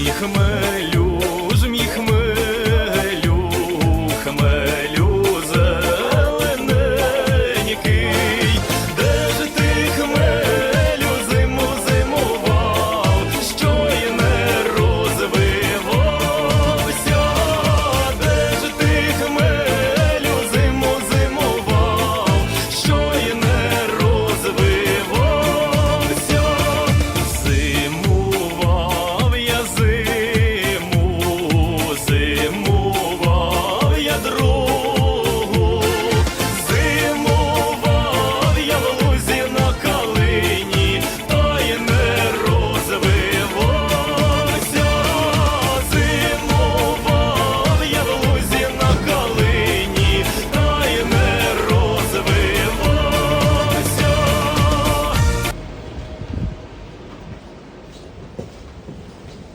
і хмелю.